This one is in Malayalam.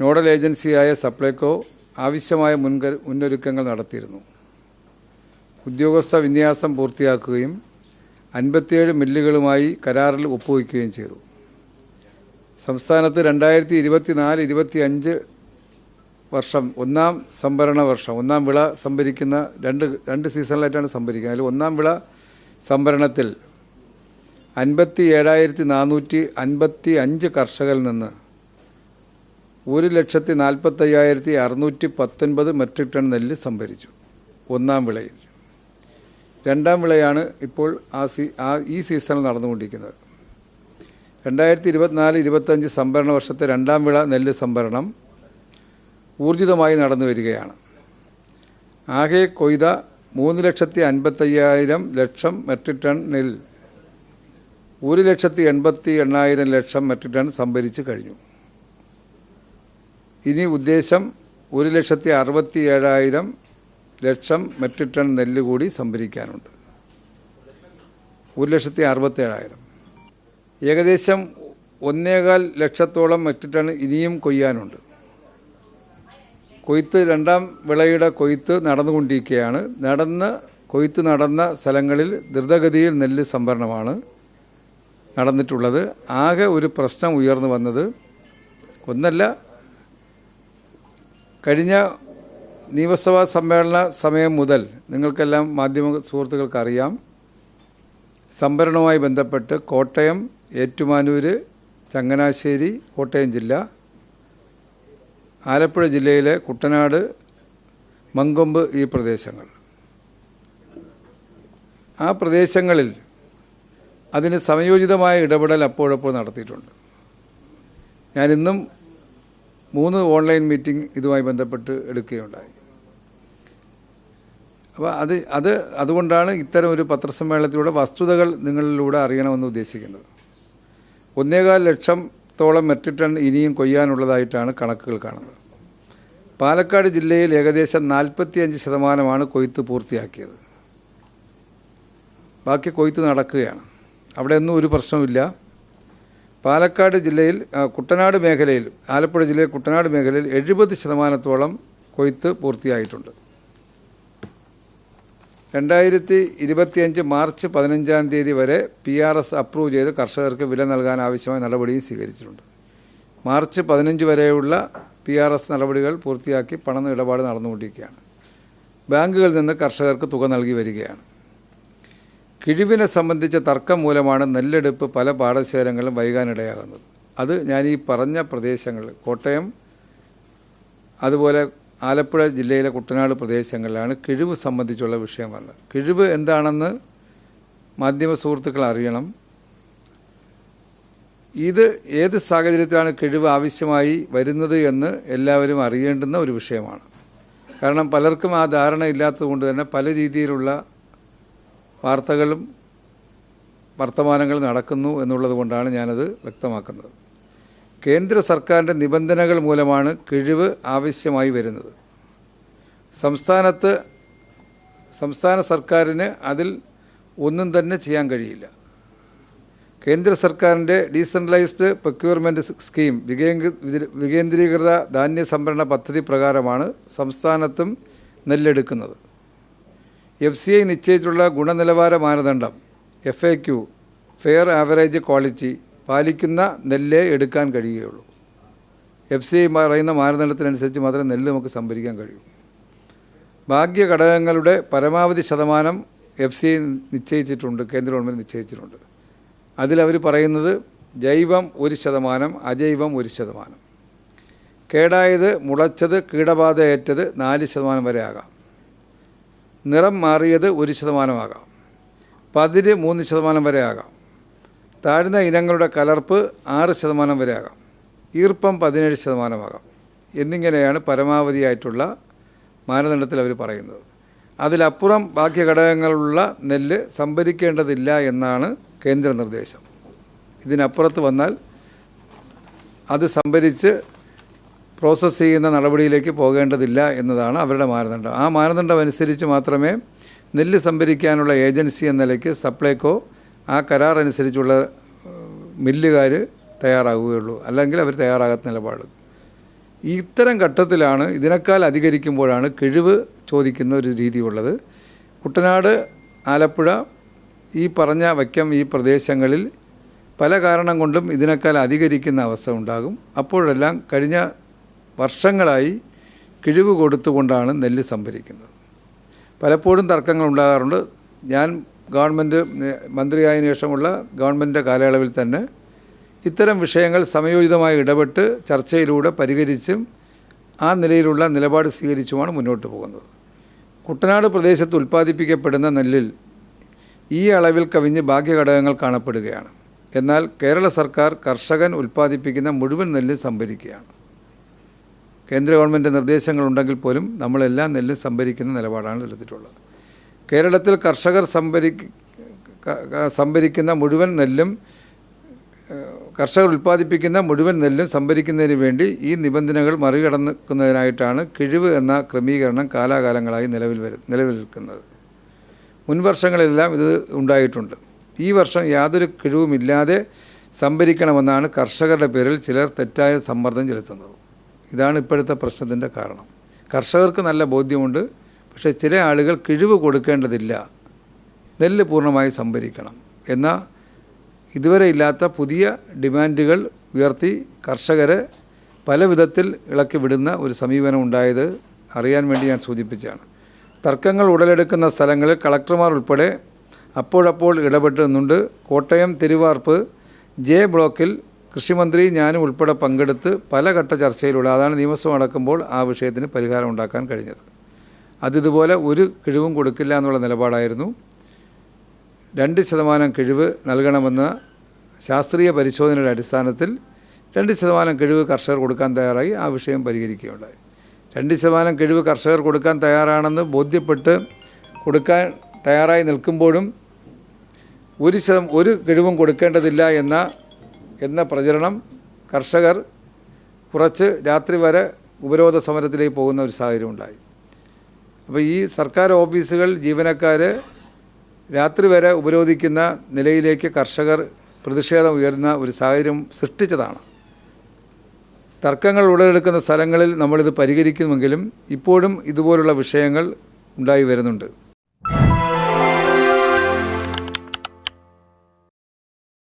നോഡൽ ഏജൻസിയായ സപ്ലൈകോ ആവശ്യമായ മുൻക മുന്നൊരുക്കങ്ങൾ നടത്തിയിരുന്നു. ഉദ്യോഗസ്ഥ വിന്യാസം പൂർത്തിയാക്കുകയും അൻപത്തിയേഴ് മില്ലുകളുമായി കരാറിൽ ഒപ്പുവയ്ക്കുകയും ചെയ്തു. സംസ്ഥാനത്ത് രണ്ടായിരത്തി ഇരുപത്തിനാല് ഇരുപത്തി അഞ്ച് വർഷം ഒന്നാം സംഭരണ വർഷം ഒന്നാം വിള സംഭരിക്കുന്ന രണ്ട് രണ്ട് സീസണിലായിട്ടാണ് സംഭരിക്കുന്നത്. അതിൽ ഒന്നാം വിള സംഭരണത്തിൽ അൻപത്തി ഏഴായിരത്തി നാനൂറ്റി അൻപത്തി അഞ്ച് കർഷകരിൽ നിന്ന് ഒരു ലക്ഷത്തി നാൽപ്പത്തയ്യായിരത്തി അറുന്നൂറ്റി പത്തൊൻപത് മെട്രിക് ടൺ നെല്ല് സംഭരിച്ചു. ഒന്നാം വിളയിൽ. രണ്ടാം വിളയാണ് ഇപ്പോൾ ആ സീ ആ ഈ സീസണിൽ നടന്നുകൊണ്ടിരിക്കുന്നത്. രണ്ടായിരത്തി ഇരുപത്തിനാല് ഇരുപത്തഞ്ച് സംഭരണ വർഷത്തെ രണ്ടാം വിള നെല്ല് സംഭരണം ഊർജിതമായി നടന്നു വരികയാണ്. ആകെ കൊയ്ത മൂന്ന് ലക്ഷത്തി അൻപത്തയ്യായിരം ലക്ഷം മെട്രിക് ടൺ നെല്ല് ഒരു ലക്ഷത്തി എൺപത്തി എണ്ണായിരം ലക്ഷം മെട്രിക് ടൺ സംഭരിച്ച് കഴിഞ്ഞു. ഇനി ഉദ്ദേശം ഒരു ലക്ഷത്തി അറുപത്തി ഏഴായിരം ലക്ഷം മെട്രിക് ടൺ നെല്ല് കൂടി സംഭരിക്കാനുണ്ട്. ഒരു ലക്ഷത്തി അറുപത്തി ഏഴായിരം ഏകദേശം ഒന്നേകാൽ ലക്ഷത്തോളം മെട്രിക് ടൺ ഇനിയും കൊയ്യാനുണ്ട്. കൊയ്ത്ത് രണ്ടാം വിളയുടെ കൊയ്ത്ത് നടന്നുകൊണ്ടിരിക്കുകയാണ്. നടന്ന് കൊയ്ത്ത് നടന്ന സ്ഥലങ്ങളിൽ ദ്രുതഗതിയിൽ നെല്ല് സംഭരണമാണ് നടന്നിട്ടുള്ളത്. ആകെ ഒരു പ്രശ്നം ഉയർന്നു വന്നത് ഒന്നല്ല കഴിഞ്ഞ നിയമസഭാ സമ്മേളന സമയം മുതൽ നിങ്ങൾക്കെല്ലാം മാധ്യമ സുഹൃത്തുക്കൾക്കറിയാം. സംഭരണവുമായി ബന്ധപ്പെട്ട് കോട്ടയം ഏറ്റുമാനൂർ ചങ്ങനാശ്ശേരി കോട്ടയം ജില്ല ആലപ്പുഴ ജില്ലയിലെ കുട്ടനാട് മങ്കൊമ്പ് ഈ പ്രദേശങ്ങൾ. ആ പ്രദേശങ്ങളിൽ അതിന് സമയോചിതമായ ഇടപെടൽ അപ്പോഴപ്പോൾ നടത്തിയിട്ടുണ്ട്. ഞാനിന്നും മൂന്ന് ഓൺലൈൻ മീറ്റിംഗ് ഇതുമായി ബന്ധപ്പെട്ട് എടുക്കുകയുണ്ടായി. അപ്പോൾ അത് അത് അതുകൊണ്ടാണ് ഇത്തരം ഒരു പത്രസമ്മേളനത്തിലൂടെ വസ്തുതകൾ നിങ്ങളിലൂടെ അറിയണമെന്ന് ഉദ്ദേശിക്കുന്നത്. ഒന്നേകാൽ ലക്ഷത്തോളം മെട്രിക് ടൺ ഇനിയും കൊയ്യാനുള്ളതായിട്ടാണ് കണക്കുകൾ കാണുന്നത്. പാലക്കാട് ജില്ലയിൽ ഏകദേശം നാൽപ്പത്തിയഞ്ച് ശതമാനമാണ് കൊയ്ത്ത് പൂർത്തിയാക്കിയത്. ബാക്കി കൊയ്ത്ത് നടക്കുകയാണ്. അവിടെ ഒന്നും ഒരു പ്രശ്നവുമില്ല. പാലക്കാട് ജില്ലയിൽ കുട്ടനാട് മേഖലയിൽ ആലപ്പുഴ ജില്ലയിൽ കുട്ടനാട് മേഖലയിൽ എഴുപത് ശതമാനത്തോളം കൊയ്ത്ത് പൂർത്തിയായിട്ടുണ്ട്. രണ്ടായിരത്തി ഇരുപത്തിയഞ്ച് മാർച്ച് പതിനഞ്ചാം തീയതി വരെ പി ആർ എസ് അപ്രൂവ് ചെയ്ത് കർഷകർക്ക് വില നൽകാൻ ആവശ്യമായ നടപടിയും സ്വീകരിച്ചിട്ടുണ്ട്. മാർച്ച് പതിനഞ്ച് വരെയുള്ള പി ആർ എസ് നടപടികൾ പൂർത്തിയാക്കി പണം ഇടപാട് നടന്നുകൊണ്ടിരിക്കുകയാണ്. ബാങ്കുകളിൽ നിന്ന് കർഷകർക്ക് തുക നൽകി വരികയാണ്. കിഴിവിനെ സംബന്ധിച്ച തർക്കം മൂലമാണ് നെല്ലെടുപ്പ് പല പാടശേഖരങ്ങളും വൈകാനിടയാകുന്നത്. അത് ഞാൻ ഈ പറഞ്ഞ പ്രദേശങ്ങൾ കോട്ടയം അതുപോലെ ആലപ്പുഴ ജില്ലയിലെ കുട്ടനാട് പ്രദേശങ്ങളിലാണ് കിഴിവ് സംബന്ധിച്ചുള്ള വിഷയം വന്നത്. കിഴിവ് എന്താണെന്ന് മാധ്യമ സുഹൃത്തുക്കൾ അറിയണം. ഇത് ഏത് സാഹചര്യത്തിലാണ് കിഴിവ് ആവശ്യമായി വരുന്നത് എന്ന് എല്ലാവരും അറിയേണ്ടുന്ന ഒരു വിഷയമാണ്. കാരണം പലർക്കും ആ ധാരണ ഇല്ലാത്തതുകൊണ്ട് തന്നെ പല രീതിയിലുള്ള വാർത്തകളും വർത്തമാനങ്ങളും നടക്കുന്നു എന്നുള്ളത് കൊണ്ടാണ് ഞാനത് വ്യക്തമാക്കുന്നത്. കേന്ദ്ര സർക്കാരിന്റെ നിബന്ധനകൾ മൂലമാണ് കിഴിവ് ആവശ്യമായി വരുന്നത്. സംസ്ഥാനത്ത് സംസ്ഥാന സർക്കാരിന് അതിൽ ഒന്നും തന്നെ ചെയ്യാൻ കഴിയില്ല. കേന്ദ്ര സർക്കാരിന്റെ ഡീസെൻട്രലൈസ്ഡ് പ്രൊക്യൂർമെന്റ് സ്കീം വികേന്ദ്രീകൃത ധാന്യ സംഭരണ പദ്ധതി പ്രകാരമാണ് സംസ്ഥാനത്തും നെല്ലെടുക്കുന്നത്. എഫ് സി ഐ നിശ്ചയിച്ചിട്ടുള്ള ഗുണനിലവാര മാനദണ്ഡം F A Q fair average quality പാലിക്കുന്ന നെല്ലേ എടുക്കാൻ കഴിയുകയുള്ളൂ. എഫ് സി ഐ പറയുന്ന മാനദണ്ഡത്തിനനുസരിച്ച് മാത്രമേ നെല്ല് നമുക്ക് സംഭരിക്കാൻ കഴിയൂ. ഭാഗ്യ ഘടകങ്ങളുടെ പരമാവധി ശതമാനം എഫ് സി ഐ നിശ്ചയിച്ചിട്ടുണ്ട് കേന്ദ്ര ഗവൺമെന്റ് നിശ്ചയിച്ചിട്ടുണ്ട്. അതിലവർ പറയുന്നത് ജൈവം ഒരു ശതമാനം അജൈവം ഒരു ശതമാനം. കേടായത് മുളച്ചത് കീടബാധയേറ്റത് നാല് ശതമാനം വരെ ആകാം. നിറം മാറിയത് ഒരു ശതമാനമാകാം. പതിര് മൂന്ന് ശതമാനം വരെ ആകാം. താഴ്ന്ന ഇനങ്ങളുടെ കലർപ്പ് ആറ് ശതമാനം വരെ ആകാം. ഈർപ്പം പതിനേഴ് ശതമാനമാകാം. എന്നിങ്ങനെയാണ് പരമാവധിയായിട്ടുള്ള മാനദണ്ഡത്തിൽ അവർ പറയുന്നത്. അതിലപ്പുറം ബാക്കി ഘടകങ്ങളുള്ള നെല്ല് സംഭരിക്കേണ്ടതില്ല എന്നാണ് കേന്ദ്ര നിർദ്ദേശം. ഇതിനപ്പുറത്ത് വന്നാൽ അത് സംഭരിച്ച് പ്രോസസ്സ് ചെയ്യുന്ന നടപടിയിലേക്ക് പോകേണ്ടതില്ല എന്നതാണ് അവരുടെ മാനദണ്ഡം. ആ മാനദണ്ഡം അനുസരിച്ച് മാത്രമേ നെല്ല് സംഭരിക്കാനുള്ള ഏജൻസി എന്ന നിലയ്ക്ക് സപ്ലൈകോ ആ കരാർ അനുസരിച്ചുള്ള മില്ലുകാർ തയ്യാറാവുകയുള്ളൂ. അല്ലെങ്കിൽ അവർ തയ്യാറാകാത്ത നിലപാട്. ഇത്തരം ഘട്ടത്തിലാണ് ഇതിനേക്കാൾ അധികരിക്കുമ്പോഴാണ് കിഴിവ് ചോദിക്കുന്ന ഒരു രീതിയുള്ളത്. കുട്ടനാട് ആലപ്പുഴ ഈ പറഞ്ഞ വയ്ക്കം ഈ പ്രദേശങ്ങളിൽ പല കാരണം കൊണ്ടും ഇതിനേക്കാൾ അധികരിക്കുന്ന അവസ്ഥ ഉണ്ടാകും. അപ്പോഴെല്ലാം കഴിഞ്ഞ വർഷങ്ങളായി കിഴിവ് കൊടുത്തുകൊണ്ടാണ് നെല്ല് സംഭരിക്കുന്നത്. പലപ്പോഴും തർക്കങ്ങൾ ഉണ്ടാകാറുണ്ട്. ഞാൻ ഗവൺമെന്റ് മന്ത്രിയായതിനു ശേഷമുള്ള ഗവൺമെന്റിന്റെ കാലയളവിൽ തന്നെ ഇത്തരം വിഷയങ്ങൾ സമയോചിതമായി ഇടപെട്ട് ചർച്ചയിലൂടെ പരിഹരിച്ചും ആ നിലയിലുള്ള നിലപാട് സ്വീകരിച്ചുമാണ് മുന്നോട്ട് പോകുന്നത്. കുട്ടനാട് പ്രദേശത്ത് ഉൽപ്പാദിപ്പിക്കപ്പെടുന്ന നെല്ലിൽ ഈ അളവിൽ കവിഞ്ഞ് ബാഹ്യഘടകങ്ങൾ കാണപ്പെടുകയാണ്. എന്നാൽ കേരള സർക്കാർ കർഷകൻ ഉൽപ്പാദിപ്പിക്കുന്ന മുഴുവൻ നെല്ല് സംഭരിക്കുകയാണ്. കേന്ദ്ര ഗവൺമെന്റ് നിർദ്ദേശങ്ങളുണ്ടെങ്കിൽ പോലും നമ്മളെല്ലാം നെല്ല് സംഭരിക്കുന്ന നിലപാടാണ് എടുത്തിട്ടുള്ളത്. കേരളത്തിൽ കർഷകർ സംഭരി സംഭരിക്കുന്ന മുഴുവൻ നെല്ലും കർഷകർ ഉൽപ്പാദിപ്പിക്കുന്ന മുഴുവൻ നെല്ലും സംഭരിക്കുന്നതിന് വേണ്ടി ഈ നിബന്ധനകൾ മറികടക്കുന്നതിനായിട്ടാണ് കിഴിവ് എന്ന ക്രമീകരണം കാലാകാലങ്ങളായി നിലവിൽ വരു നിലവിൽ നിൽക്കുന്നത് മുൻ വർഷങ്ങളിലെല്ലാം ഇത് ഉണ്ടായിട്ടുണ്ട്. ഈ വർഷം യാതൊരു കിഴിവുമില്ലാതെ സംഭരിക്കണമെന്നാണ് കർഷകരുടെ പേരിൽ ചിലർ തെറ്റായ സമ്മർദ്ദം ചെലുത്തുന്നത്. ഇതാണ് ഇപ്പോഴത്തെ പ്രശ്നത്തിന്റെ കാരണം. കർഷകർക്ക് നല്ല ബോധ്യമുണ്ട് പക്ഷേ ചില ആളുകൾ കിഴിവ് കൊടുക്കേണ്ടതില്ല. നെല്ല് പൂർണമായി സംഭരിക്കണം. എന്ന ഇതുവരെ ഇല്ലാത്ത പുതിയ ഡിമാൻഡുകൾ ഉയർത്തി കർഷകരെ പല വിധത്തിൽ ഇളക്കി വിടുന്ന ഒരു സമീപനം ഉണ്ടായത് അറിയാൻ വേണ്ടി ഞാൻ സൂചിപ്പിച്ചാണ് തർക്കങ്ങൾ ഉടലെടുക്കുന്ന സ്ഥലങ്ങളിൽ കളക്ടർമാർ ഉൾപ്പെടെ അപ്പോഴപ്പോൾ ഇടപെട്ടുന്നുണ്ട് കോട്ടയം തിരുവാർപ്പ് ജെ ബ്ലോക്കിൽ കൃഷിമന്ത്രി ഞാനും ഉൾപ്പെടെ പങ്കെടുത്ത് പല ഘട്ട ചർച്ചയിലൂടെ അതാണ് നിയമസഭ നടക്കുമ്പോൾ ആ വിഷയത്തിന് പരിഹാരം ഉണ്ടാക്കാൻ കഴിഞ്ഞത്. അതിതുപോലെ ഒരു കിഴിവും കൊടുക്കില്ല എന്നുള്ള നിലപാടായിരുന്നു. രണ്ട് ശതമാനം കിഴിവ് നൽകണമെന്ന ശാസ്ത്രീയ പരിശോധനയുടെ അടിസ്ഥാനത്തിൽ രണ്ട് ശതമാനം കിഴിവ് കർഷകർ കൊടുക്കാൻ തയ്യാറായി. ആ വിഷയം പരിഹരിക്കുകയുണ്ടായി. രണ്ട് ശതമാനം കിഴിവ് കർഷകർ കൊടുക്കാൻ തയ്യാറാണെന്ന് ബോധ്യപ്പെട്ട് കൊടുക്കാൻ തയ്യാറായി നിൽക്കുമ്പോഴും ഒരു ശതം ഒരു കിഴിവും കൊടുക്കേണ്ടതില്ല എന്ന എന്ന പ്രചരണം കർഷകർ കുറച്ച് രാത്രി വരെ ഉപരോധ സമരത്തിലേക്ക് പോകുന്ന ഒരു സാഹചര്യം ഉണ്ടായി. അപ്പോൾ ഈ സർക്കാർ ഓഫീസുകൾ ജീവനക്കാർ രാത്രി വരെ ഉപരോധിക്കുന്ന നിലയിലേക്ക് കർഷകർ പ്രതിഷേധം ഉയരുന്ന ഒരു സാഹചര്യം സൃഷ്ടിച്ചതാണ്. തർക്കങ്ങൾ ഉടലെടുക്കുന്ന സ്ഥലങ്ങളിൽ നമ്മളിത് പരിഹരിക്കുമെങ്കിലും ഇപ്പോഴും ഇതുപോലുള്ള വിഷയങ്ങൾ ഉണ്ടായി വരുന്നുണ്ട്.